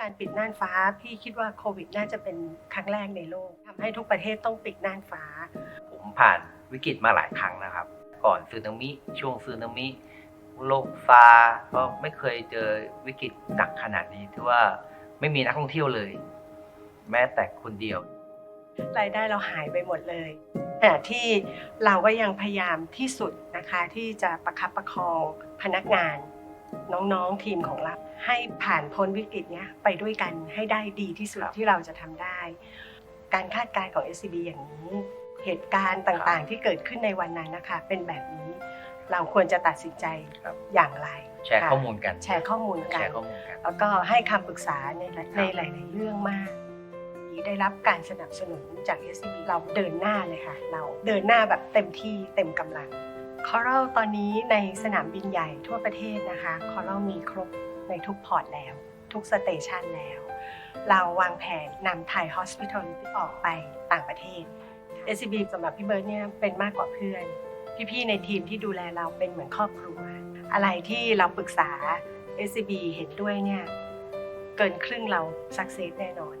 การปิดน่านฟ้าพี่คิดว่าโควิดน่าจะเป็นครั้งแรกในโลกทำให้ทุกประเทศต้องปิดน่านฟ้า ผมผ่านวิกฤตมาหลายครั้งนะครับ ก่อนซึนามิช่วงซึนามิโลกซาก็ไม่เคยเจอวิกฤตหนักขนาดนี้ที่ว่าไม่มีนักท่องเที่ยวเลย แม้แต่คนเดียวรายได้เราหายไปหมดเลยขณะที่เราก็ยังพยายามที่สุดนะคะที่จะประคับประคองพนักงาน น้องๆทีมของเราให้ผ่านพ้นวิกฤตเนี้ยไปด้วยกันให้ได้ดีที่สุดครับที่เราจะทำได้ การคาดการณ์ของ SCB อย่างนี้ เหตุการณ์ต่างๆ ที่เกิดขึ้นในวันนั้นนะคะ เป็นแบบนี้ เราควรจะตัดสินใจครับ อย่างไรแชร์ข้อมูลกันแชร์ข้อมูลแชกันร์ข้อมูลกัน แล้วก็ให้คำปรึกษาในหลายครับในหลาย ๆ เรื่องมาก ได้รับการสนับสนุนจาก SCB เราเดินหน้าเลยค่ะ เราเดินหน้าแบบเต็มที่เต็มกำลัง c o r a l ตอนนี้ในสนามบินใหญ่ทั่วประเทศนะคะ c o r a l มีครบในทุกพอร์ตแล้ว ทุกสเตชันแล้ว เราวางแผนนำไทย Hospitality ออกไปต่างประเทศ SCB สำหรับพี่เบิร์ดเนี่ยเป็นมากกว่าเพื่อน พี่ๆในทีมที่ดูแลเราเป็นเหมือนครอบครัว อะไรที่เราปรึกษา SCB เห็นด้วยเนี่ยเกินครึ่งเราสักเซสแน่นอน